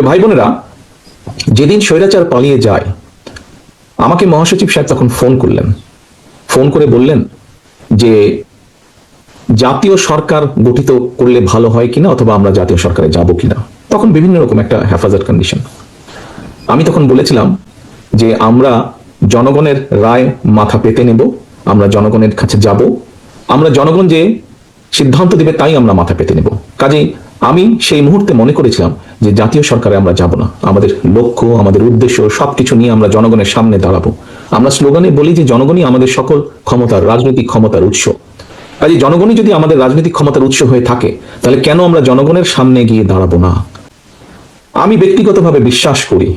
ভাই বোনেরা, যেদিন স্বৈরাচার পালিয়ে যায়, আমাকে মহাসচিব সাহেব তখন ফোন করলেন। ফোন করে বললেন যে, জাতীয় সরকার গঠিত করলে ভালো হয় কিনা অথবা আমরা জাতীয় সরকারে যাব কিনা। তখন বিভিন্ন রকম একটা হেফাজত কন্ডিশন আমি তখন বলেছিলাম যে, আমরা জনগণের রায় মাথা পেতে নেব, আমরা জনগণের কাছে যাব। আমরা জনগণ যে সিদ্ধান্ত দিবে তাই আমরা মাথা পেতে নেব। কাজেই আমি সেই মুহূর্তে মনে করেছিলাম যে জাতীয় সরকারে আমরা যাব না। আমাদের লক্ষ্য, আমাদের উদ্দেশ্য সবকিছু নিয়ে আমরা জনগণের সামনে দাঁড়াবো। আমরা স্লোগানে বলি যে জনগণই আমাদের সকল ক্ষমতার রাজনৈতিক ক্ষমতার উৎস। কাজে জনগণই যদি আমাদের রাজনৈতিক ক্ষমতার উৎস হয়ে থাকে, তাহলে কেন আমরা জনগণের সামনে গিয়ে দাঁড়াবো না? আমি ব্যক্তিগতভাবে বিশ্বাস করি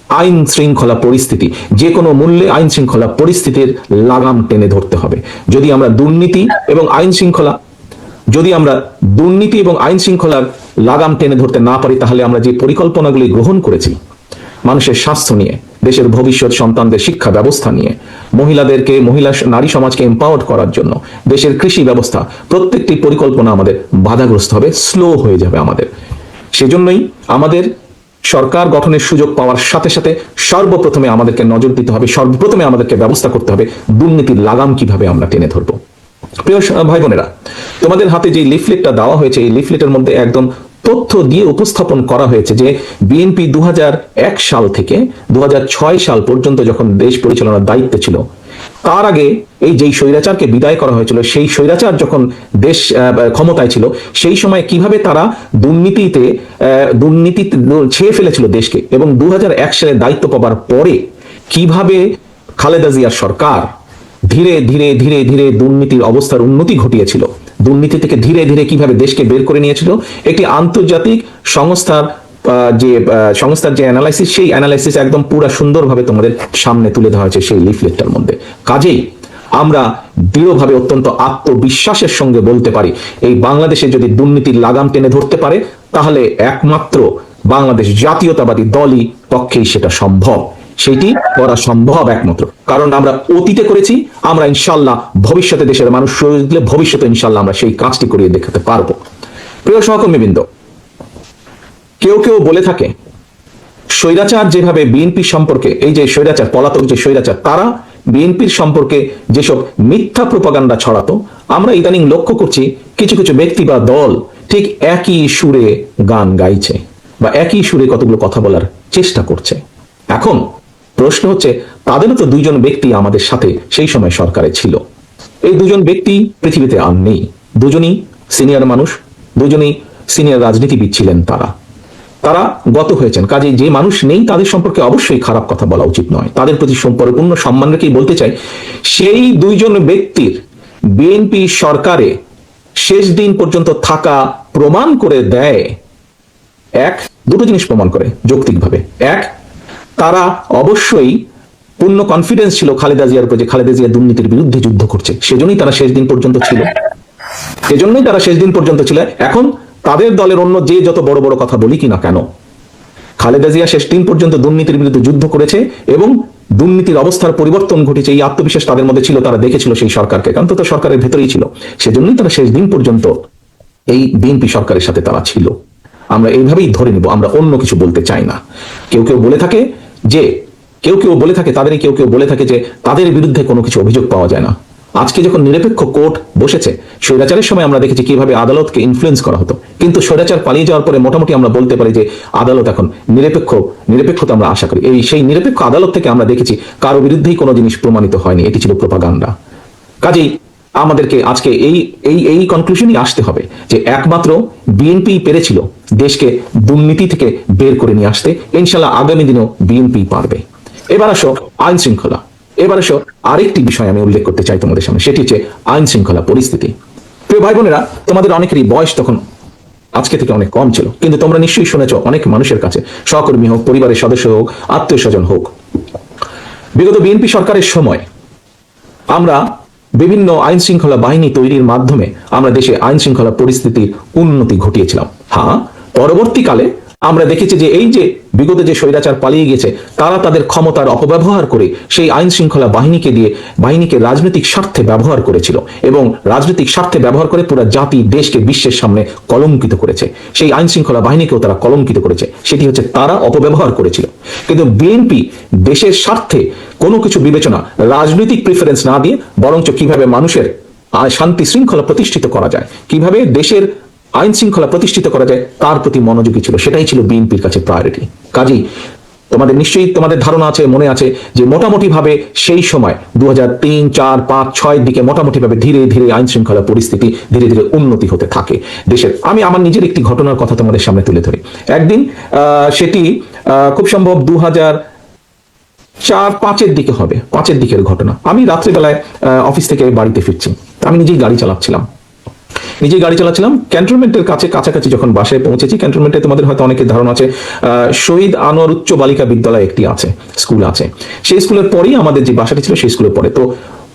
আইন শৃঙ্খলা পরিস্থিতি, যে কোনো মূল্যে আইন শৃঙ্খলা পরিস্থিতির লাগাম টেনে ধরতে হবে। যদি আমরা দুর্নীতি এবং আইন শৃঙ্খলা, যদি আমরা দুর্নীতি এবং আইন শৃঙ্খলার লাগাম টেনে ধরতে না পারি, তাহলে আমরা যে পরিকল্পনাগুলি গ্রহণ করেছি, মানুষের স্বাস্থ্য নিয়ে, দেশের ভবিষ্যৎ সন্তানদের শিক্ষা ব্যবস্থা নিয়ে, মহিলাদেরকে, মহিলা নারী সমাজকে এম্পাওয়ার্ড করার জন্য, দেশের কৃষি ব্যবস্থা, প্রত্যেকটি পরিকল্পনা আমাদের বাধাগ্রস্ত হবে স্লো হয়ে যাবে আমাদের। সেজন্যই আমাদের সরকার গঠনের সুযোগ পাওয়ার সাথে সাথে সর্বপ্রথমে আমাদেরকে নজর দিতে হবে, সর্বপ্রথমে আমাদেরকে ব্যবস্থা করতে হবে দুর্নীতির লাগাম কীভাবে আমরা টেনে ধরবো। প্রিয় ভাই বোনেরা তোমাদের হাতে যে লিফলেটটা দেওয়া হয়েছে, এই লিফলেটের মধ্যে একদম তথ্য দিয়ে উপস্থাপন করা হয়েছে যে বিএনপি দু হাজার এক সাল থেকে দু হাজার ছয় সাল পর্যন্ত যখন দেশ পরিচালনার দায়িত্বে ছিল তার আগে এই যেই স্বৈরাচারকে বিদায় করা হয়েছিল, সেই স্বৈরাচার যখন দেশ ক্ষমতায় ছিল, সেই সময় কীভাবে তারা দুর্নীতিতে দুর্নীতি ছেয়ে ফেলেছিল দেশকে এবং দু হাজার এক সালে দায়িত্ব পাবার পরে কীভাবে খালেদা জিয়ার সরকার ধীরে ধীরে ধীরে ধীরে দুর্নীতির অবস্থার উন্নতি ঘটিয়েছিল, দুর্নীতি থেকে ধীরে ধীরে কীভাবে দেশকে বের করে নিয়েছিল, একটি আন্তর্জাতিক সংস্থার যে সংস্থার যে অ্যানালাইসিস সেই অ্যানালাইসিস একদম পুরো সুন্দরভাবে তোমাদের সামনে তুলে দেওয়া হয়েছে সেই লিফলেটটার মধ্যে। কাজেই আমরা দৃঢ়ভাবে অত্যন্ত আত্মবিশ্বাসের সঙ্গে বলতে পারি, এই বাংলাদেশে যদি দুর্নীতির লাগাম টেনে ধরতে পারে, তাহলে একমাত্র বাংলাদেশ জাতীয়তাবাদী দলই পক্ষেই সেটা সম্ভব। সেটি করা সম্ভব একমাত্র। কারণ আমরা অতীতে করেছি, আমরা ইনশাল্লাহ ভবিষ্যতে দেশের মানুষ সুযোগ দিলে ভবিষ্যতে ইনশাল্লাহ আমরা সেই কাজটি করিয়ে দেখাতে পারব। প্রিয় সহকর্মীবৃন্দ কেউ কেউ বলে থাকে, স্বৈরাচার যেভাবে বিএনপি সম্পর্কে, এই যে স্বৈরাচার, পলাতক যে স্বৈরাচার, তারা বিএনপির সম্পর্কে যেসব মিথ্যা প্রপাগান্ডা ছড়াতো, আমরা ইদানিং লক্ষ্য করছি কিছু কিছু ব্যক্তি বা দল ঠিক একই সুরে গান গাইছে বা একই সুরে কতগুলো কথা বলার চেষ্টা করছে। এখন প্রশ্ন হচ্ছে, তাদেরও তো দুইজন ব্যক্তি আমাদের সাথে সেই সময় সরকারে ছিল। এই দুজন ব্যক্তি পৃথিবীতে আর নেই। দুজনই সিনিয়র মানুষ, দুজনেই সিনিয়র রাজনীতিবিদ ছিলেন তারা। তারা গত হয়েছেন। কাজে যে মানুষ নেই, তাদের সম্পর্কে অবশ্যই খারাপ কথা বলা উচিত নয়। তাদের প্রতি সম- পরিপূর্ণ সম্মান রেখেই বলতে চাই, সেই দুইজন ব্যক্তির বিএনপি সরকারে শেষ দিন পর্যন্ত থাকা প্রমাণ করে দেয়, এক, দুটো জিনিস প্রমাণ করে যৌক্তিকভাবে। এক, তারা অবশ্যই পূর্ণ কনফিডেন্স ছিল খালেদা জিয়ার উপর যে খালেদা জিয়া দুর্নীতির বিরুদ্ধে যুদ্ধ করছে। সেজন্যই তারা শেষ দিন পর্যন্ত ছিল। সেজন্যই তারা শেষ দিন পর্যন্ত ছিল। এখন তাদের দলের অন্য যে যত বড় বড় কথা বলি কিনা কেন? খালেদা জিয়া শেষ দিন পর্যন্ত দুর্নীতির বিরুদ্ধে যুদ্ধ করেছে এবং দুর্নীতির অবস্থার পরিবর্তন ঘটেছে, এই আত্মবিশ্বাস তাদের মধ্যে ছিল, তারা দেখেছিল সেই সরকারকে, কারণ তো সরকারের ভেতরেই ছিল। সেজন্যই তারা শেষ দিন পর্যন্ত এই বিএনপি সরকারের সাথে তারা ছিল। আমরা এইভাবেই ধরে নিব, আমরা অন্য কিছু বলতে চাই না। কেউ কেউ বলে থাকে যে, কেউ কেউ বলে থাকে, তাদেরই কেউ কেউ বলে থাকে যে, তাদের বিরুদ্ধে কোনো কিছু অভিযোগ পাওয়া যায় না। আজকে যখন নিরপেক্ষ কোর্ট বসেছে, স্বৈরাচারের সময় আমরা দেখেছি কীভাবে আদালতকে ইনফ্লুয়েন্স করা হতো। কিন্তু স্বৈরাচার পালিয়ে যাওয়ার পরে মোটামুটি আমরা বলতে পারি যে আদালত এখন নিরপেক্ষ, নিরপেক্ষতা আমরা আশা করি। এই সেই নিরপেক্ষ আদালত থেকে আমরা দেখেছি কারও বিরুদ্ধেই কোনো জিনিস প্রমাণিত হয়নি। এটি ছিল প্রপাগান্ডা কাজেই আমাদেরকে আজকে এই এই এই কনক্লুশনই আসতে হবে যে একমাত্র বিএনপি পেরেছিল দেশকে দুর্নীতি থেকে বের করে নিয়ে আসতে। ইনশাল্লাহ আগামী দিনেও বিএনপি পারবে। এবার আসো আইন শৃঙ্খলা এবার আসো আরেকটি বিষয় আমি উল্লেখ করতে চাই তোমাদের সামনে। সেটি হচ্ছে আইন শৃঙ্খলা পরিস্থিতি। প্রিয় ভাই বোনেরা তোমাদের অনেকেরই বয়স তখন আজকে থেকে অনেক কম ছিল। কিন্তু তোমরা নিশ্চয়ই শুনেছ, অনেক মানুষের কাছে, সহকর্মী হোক, পরিবারের সদস্য হোক আত্মীয় স্বজন হোক, বিগত বিএনপি সরকারের সময় আমরা বিভিন্ন আইন শৃঙ্খলা বাহিনী তৈরির মাধ্যমে আমরা দেশে আইন শৃঙ্খলা পরিস্থিতির উন্নতি ঘটিয়েছিলাম। হ্যাঁ পরবর্তীকালে আমরা দেখেছি যে এই যে বিগত যে স্বৈরাচার পালিয়ে গেছে তারা তাদের ক্ষমতার অপব্যবহার করে সেই আইন শৃঙ্খলা বাহিনীকে দিয়ে, বাহিনীকে রাজনৈতিক স্বার্থে ব্যবহার করেছিল এবং রাজনৈতিক স্বার্থে ব্যবহার করে পুরো জাতি, দেশকে বিশ্বের সামনে কলঙ্কিত করেছে। সেই আইন শৃঙ্খলা বাহিনীকেও তারা কলঙ্কিত করেছে। সেটি হচ্ছে তারা অপব্যবহার করেছিল। কিন্তু বিএনপি দেশের স্বার্থে কোনো কিছু বিবেচনা, রাজনৈতিক প্রিফারেন্স না দিয়ে বরঞ্চ কীভাবে মানুষের শান্তি শৃঙ্খলা প্রতিষ্ঠিত করা যায়, কীভাবে দেশের আইন শৃঙ্খলা প্রতিষ্ঠিত করা যায়, তার প্রতি মনোযোগী ছিল। সেটাই ছিল বিএনপির কাছে প্রায়োরিটি কাজী, তোমাদের নিশ্চয়ই তোমাদের ধারণা আছে, মনে আছে যে মোটামুটি ভাবে সেই সময় দু হাজার তিন, চার, পাঁচ ছয়ের দিকে মোটামুটি ভাবে ধীরে ধীরে আইন শৃঙ্খলা পরিস্থিতি ধীরে ধীরে উন্নতি হতে থাকে দেশের। আমি আমার নিজের একটি ঘটনার কথা তোমাদের সামনে তুলে ধরি। একদিন সেটি খুব সম্ভব দু হাজার চার, পাঁচের দিকে হবে, পাঁচের দিকের ঘটনা। আমি রাত্রিবেলায় অফিস থেকে বাড়িতে ফিরছি। আমি নিজেই গাড়ি চালাচ্ছিলাম। নিজেই গাড়ি চালাচ্ছিলাম। ক্যান্টনমেন্টের কাছে কাছাকাছি যখন বাসায় পৌঁছেছি, ক্যান্টনমেন্টে তোমাদের হয়তো অনেকের ধারণা আছে শহীদ আনোয়ার উচ্চ বালিকা বিদ্যালয় একটি আছে, স্কুল আছে। সেই স্কুলের পরেই আমাদের যে বাসাটি ছিল, সেই স্কুলের পরে। তো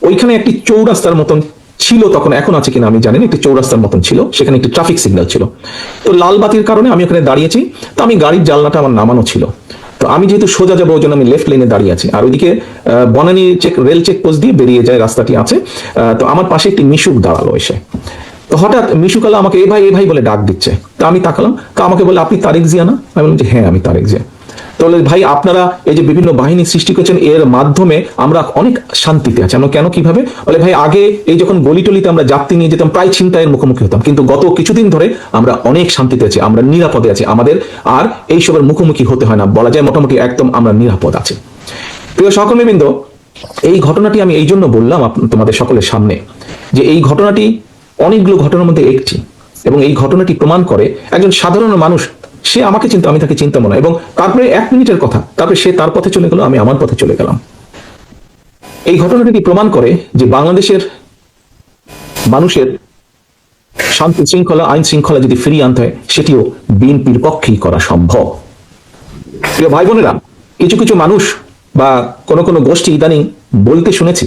ওইখানে একটি চৌরাস্তার মতন ছিল, তখন এখন আছে কিনা আমি জানি না একটি চৌরাস্তার মতন ছিল, সেখানে একটি ট্রাফিক সিগন্যাল ছিল। তো লাল বাতির কারণে আমি ওখানে দাঁড়িয়েছি, তো আমি গাড়ির জানলাটা আমার নামানো ছিল। তো আমি যেহেতু সোজা যাব, ওই জন্য আমি লেফট লাইনে দাঁড়িয়ে আছি। আর ওইদিকে Banani check rail check post দিয়ে বেরিয়ে যায়, রাস্তাটি আছে। তো আমার পাশে একটি মিশুক দাঁড়াল এসে। হঠাৎ মিশুকালা আমাকে এ ভাই এ ভাই বলে ডাক দিচ্ছে। তা আমি তাকালাম, তা আমাকে বলে, আপনি তারেক জিয়া না? আমি বললাম যে হ্যাঁ আমি তারেক জিয়া। তো বলে ভাই, আপনারা এই যে বিভিন্ন বাহিনী সৃষ্টি করেছেন, এর মাধ্যমে আমরা অনেক শান্তিতে আছি। আমরা কেন, কীভাবে? বলে, ভাই, আগে এই যখন গলি টলিতে আমরা যাত্রী নিয়ে যেতাম, প্রায় ছিনতাইয়ের মুখোমুখি হতাম। কিন্তু গত কিছুদিন ধরে আমরা অনেক শান্তিতে আছি, আমরা নিরাপদে আছি। আমাদের আর এইসবের মুখোমুখি হতে হয় না। বলা যায় মোটামুটি একদম আমরা নিরাপদ আছি। প্রিয় সহকর্মীবৃন্দ, এই ঘটনাটি আমি এই জন্য বললাম তোমাদের সকলের সামনে যে এই ঘটনাটি অনেকগুলো ঘটনার মধ্যে একটি। এবং এই ঘটনাটি প্রমাণ করে একজন সাধারণ মানুষ, সে আমাকে চিন্তা, আমি তাকে চিন্তা মনে এবং তারপরে এক মিনিটের কথা, তারপরে সে তার পথে চলে গেল, আমি আমার পথে চলে গেলাম। এই ঘটনাটি প্রমাণ করে যে বাংলাদেশের মানুষের শান্তি শৃঙ্খলা, আইন শৃঙ্খলা যদি ফিরিয়ে আনতে হয়, সেটিও বিএনপির পক্ষেই করা সম্ভব। প্রিয় ভাই বোনেরা, কিছু কিছু মানুষ বা কোনো কোনো গোষ্ঠী ইদানিং বলতে শুনেছি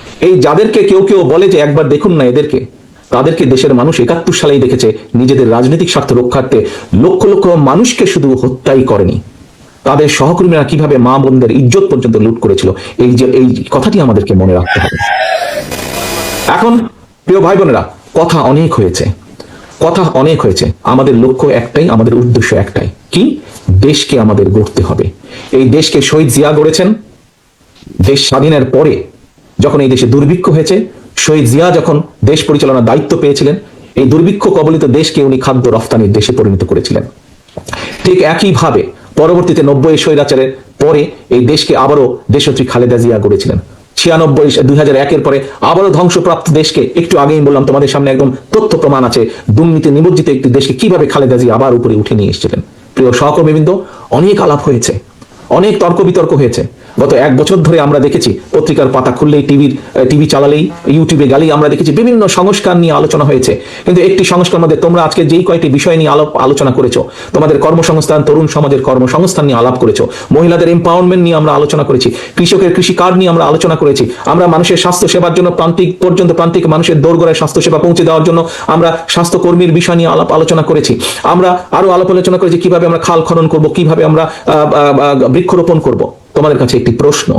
এই যাদেরকে কেউ কেউ বলে যে একবার দেখুন না এদেরকে, তাদেরকে দেশের মানুষ একাত্তর সালেই দেখেছে, নিজেদের রাজনৈতিক স্বার্থ রক্ষার্থে লক্ষ লক্ষ মানুষকে শুধু হত্যাই করেনি। তাদের সহকর্মীরা কীভাবে মা বোনদের ইজ্জত পর্যন্ত লুট করেছিল, এই যে, এই কথাটি আমাদেরকে মনে রাখতে হবে। এখন, প্রিয় ভাই বোনেরা, কথা অনেক হয়েছে। কথা অনেক হয়েছে। আমাদের লক্ষ্য একটাই, আমাদের উদ্দেশ্য একটাই। কি? দেশকে আমাদের গড়তে হবে। এই দেশকে শহীদ জিয়া গড়েছেন। দেশ স্বাধীনের পরে যখন এই দেশে দুর্ভিক্ষ হয়েছে, শহীদ জিয়া যখন দেশ পরিচালনার দায়িত্ব পেয়েছিলেন, এই দুর্ভিক্ষ কবলিত দেশকে উনি খাদ্য রফতানির দেশে পরিণত করেছিলেন। ঠিক একইভাবে পরবর্তীতে নব্বই স্বৈরাচারের পরে এই দেশকে আবারও দেশত্রী খালেদা জিয়া গড়েছিলেন। ছিয়ানব্বই, দুই হাজার একের পরে আবারও ধ্বংসপ্রাপ্ত দেশকে, একটু আগেই বললাম, তোমাদের সামনে একদম তথ্য প্রমাণ আছে, দুর্নীতি নিমজ্জিত একটি দেশকে কীভাবে খালেদা জিয়া আবার উপরে উঠে নিয়ে এসেছিলেন। প্রিয় সহকর্মীবৃন্দ, অনেক আলাপ হয়েছে, অনেক তর্ক বিতর্ক হয়েছে। গত এক বছর ধরে আমরা দেখেছি, পত্রিকার পাতা খুললেই টিভির টিভি চালালেই ইউটিউবে গেলেই আমরা দেখেছি বিভিন্ন সংস্কার নিয়ে আলোচনা হয়েছে। কিন্তু একটি সংস্কার মধ্যে তোমরা আজকে যেই কয়েকটি বিষয় নিয়ে আলাপ আলোচনা করেছ, তোমাদের কর্মসংস্থান, তরুণ সমাজের কর্মসংস্থান নিয়ে আলাপ করেছ, মহিলাদের এম্পাওয়ারমেন্ট নিয়ে আমরা আলোচনা করেছি, কৃষকের কৃষি কার্ড নিয়ে আমরা আলোচনা করেছি, আমরা মানুষের স্বাস্থ্য সেবার জন্য প্রান্তিক, পর্যন্ত প্রান্তিক মানুষের দোরগোড়ায় স্বাস্থ্য সেবা পৌঁছে দেওয়ার জন্য আমরা স্বাস্থ্য কর্মীর বিষয় নিয়ে আলাপ আলোচনা করেছি। আমরা আরও আলাপ আলোচনা করেছি, কীভাবে আমরা খাল খনন করব, কীভাবে আমরা বৃক্ষরোপণ করব। তোমাদের কাছে একটি প্রশ্ন।